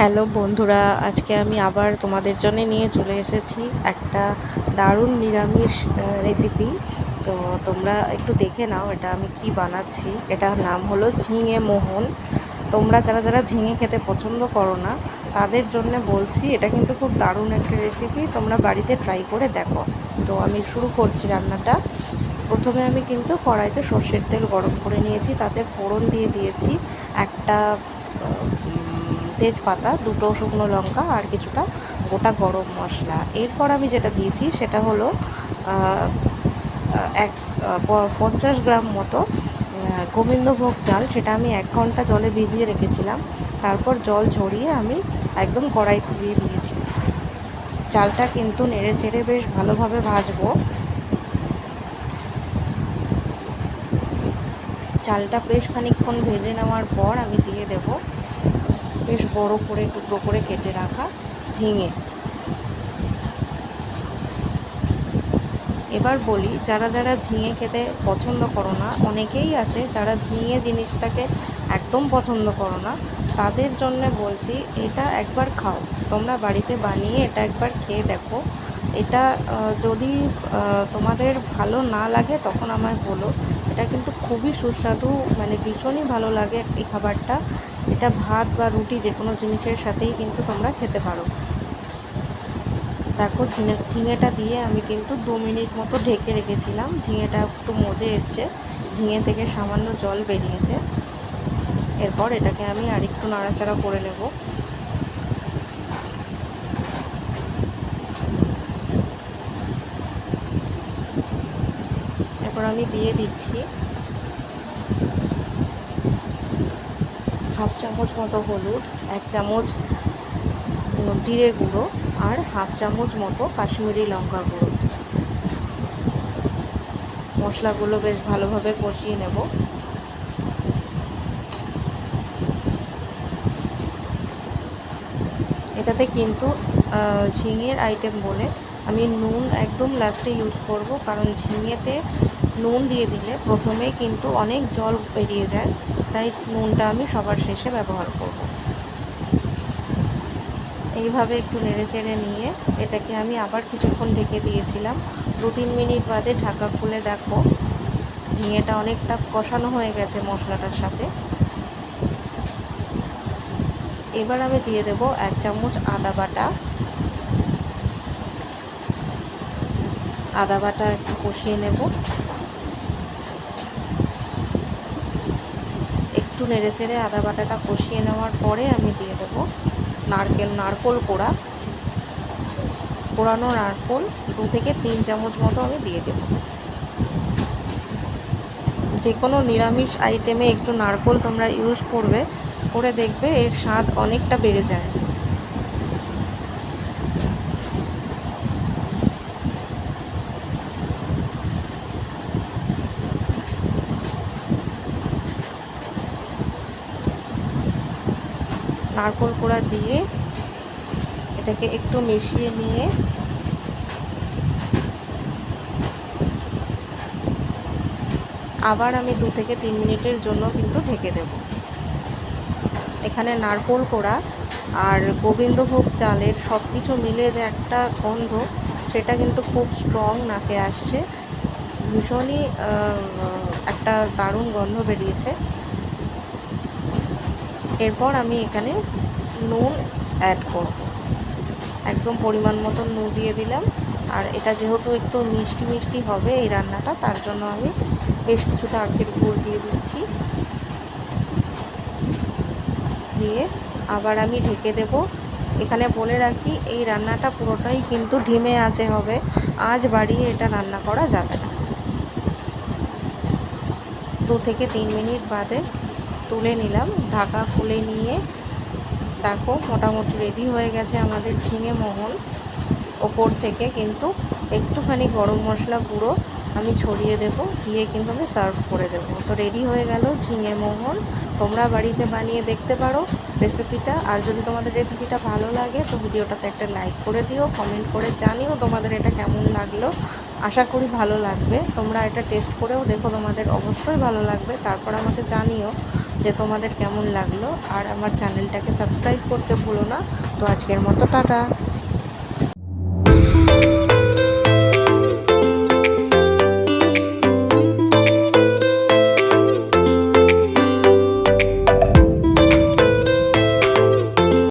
Hello বন্ধুরা, আজকে আমি আবার তোমাদের জন্য নিয়ে চলে এসেছি একটা দারুণ নিরামিষ রেসিপি তো তোমরা একটু দেখে নাও এটা আমি কি বানাচ্ছি। এটার নাম হলো ঝিঙে মোহন। তোমরা যারা যারা ঝিঙে খেতে পছন্দ করো না, তাদের জন্য বলছি, এটা কিন্তু খুব দারুণ একটা রেসিপি তোমরা বাড়িতে ট্রাই করে দেখো। তো আমি শুরু করছি রান্নাটা। প্রথমে আমি কিন্তু কড়াইতে সর্ষের তেল গরম করে নিয়েছি, তাতে ফোড়ন দিয়ে দিয়েছি একটা তেজপাতা, দুটো শুকনো লঙ্কা আর কিছুটা গোটা গরম মশলা। এরপর আমি যেটা দিয়েছি সেটা হলো এক পঞ্চাশ গ্রাম মতো গোবিন্দভোগ চাল। সেটা আমি এক ঘণ্টা জলে ভিজিয়ে রেখেছিলাম। তারপর জল ঝরিয়ে আমি একদম কড়াইতে দিয়ে দিয়েছি। চালটা কিন্তু নেড়ে চেড়ে বেশ ভালোভাবে ভাজবো। চালটা বেশ খানিকক্ষণ ভেজে নেওয়ার পর আমি দিয়ে দেব। বেশ বড় করে, টুকরো করে কেটে রাখা ঝিঙে। এবার বলি, যারা যারা ঝিঙে খেতে পছন্দ করো না, অনেকেই আছে যারা ঝিঙে জিনিসটাকে একদম পছন্দ করো না, তাদের জন্য বলছি এটা একবার খাও। তোমরা বাড়িতে বানিয়ে এটা একবার খেয়ে দেখো। এটা যদি তোমাদের ভালো না লাগে, তখন আমায় বলো। এটা কিন্তু খুবই সুস্বাদু মানে ভীষণই ভালো লাগে এই খাবারটা। এটা ভাত বা রুটি যে কোনো জিনিসের সাথেই কিন্তু তোমরা খেতে পারো। দেখো ঝিঙে, ঝিঙেটা দিয়ে আমি কিন্তু দু মিনিট মতো ঢেকে রেখেছিলাম। ঝিঙেটা একটু মজে এসছে। ঝিঙে থেকে সামান্য জল বেরিয়েছে। এরপর এটাকে আমি আরেকটু নাড়াচাড়া করে নেব। আমি দিয়ে দিচ্ছি। হাফ চামচ মতো হলুদ, এক চামচ জিরে গুঁড়ো আর হাফ চামচ মতো কাশ্মীরি লঙ্কা গুঁড়ো। মশলাগুলো বেশ ভালোভাবে কষিয়ে নেব। এটাতে কিন্তু ঝিঙের আইটেম বলে আমি নুন একদম লাস্টে ইউজ করব, কারণ ঝিঙেতে নুন দিয়ে দিলে প্রথমেই কিন্তু অনেক জল বেরিয়ে যায়, তাই নুনটা আমি সবার শেষে ব্যবহার করব। এইভাবে একটু নেড়ে চেড়ে নিয়ে এটাকে আমি আবার কিছুক্ষণ ঢেকে দিয়েছিলাম। দু তিন মিনিট বাদে ঢাকা খুলে দেখো, ঝিঙেটা অনেকটা কষানো হয়ে গেছে মশলাটার সাথে। এবার আমি দিয়ে দেব এক চামচ আদা বাটা। আদা বাটা একটু কষিয়ে নেব। একটু নেড়ে চেড়ে আদা বাটাটা কষিয়ে নেওয়ার পরে আমি দিয়ে দেব নারকেল, নারকোল কোড়া। কোড়ানো নারকোল দু থেকে তিন চামচ মতো আমি দিয়ে দেব। যে কোনো নিরামিষ আইটেমে একটু নারকোল তোমরা ইউজ করবে, করে দেখবে এর স্বাদ অনেকটা বেড়ে যায়। নারকোল কোড়া দিয়ে এটাকে একটু মিশিয়ে নিয়ে আবার আমি দু থেকে তিন মিনিটের জন্য কিন্তু ঢেকে দেব। এখানে নারকোল কোড়া আর গোবিন্দভোগ চালের সব কিছু মিলে যে একটা গন্ধ, সেটা কিন্তু খুব স্ট্রং নাকে আসছে। ভীষণই একটা দারুণ গন্ধ বেরিয়েছে। এরপর আমি এখানে নুন অ্যাড করব। একদম পরিমাণ মতো নুন দিয়ে দিলাম। আর এটা যেহেতু একটু মিষ্টি মিষ্টি হবে এই রান্নাটা, তার জন্য আমি বেশ কিছুটা আখের গুড় দিয়ে দিচ্ছি। দিয়ে আবার আমি ঢেকে দেব। এখানে বলে রাখি, এই রান্নাটা পুরোটাই কিন্তু ঢিমে আঁচে হবে। আজ বাড়িয়ে এটা রান্না করা যাবে না। দু থেকে তিন মিনিট বাদে তুলে নিলাম। ঢাকা খুলে নিয়ে দেখো মোটামুটি রেডি হয়ে গেছে আমাদের ঝিঙে মোহন ওপর থেকে কিন্তু একটুখানি গরম মশলা গুঁড়ো আমি ছড়িয়ে দেব, দিয়ে কিন্তু আমি সার্ভ করে দেব। তো রেডি হয়ে গেল ঝিঙে মোহন তোমরা বাড়িতে বানিয়ে দেখতে পারো রেসিপিটা আর যদি তোমাদের রেসিপিটা ভালো লাগে তো ভিডিওটাতে একটা লাইক করে দিও কমেন্ট করে জানিও তোমাদের এটা কেমন লাগল। আশা করি ভালো লাগবে। তোমরা এটা টেস্ট করেও দেখো তোমাদের অবশ্যই ভালো লাগবে। তারপর আমাকে জানিও যে তোমাদের কেমন লাগল, আর আমার চ্যানেলটাকে সাবস্ক্রাইব করতে ভুলো না। তো আজকের মতো টাটা।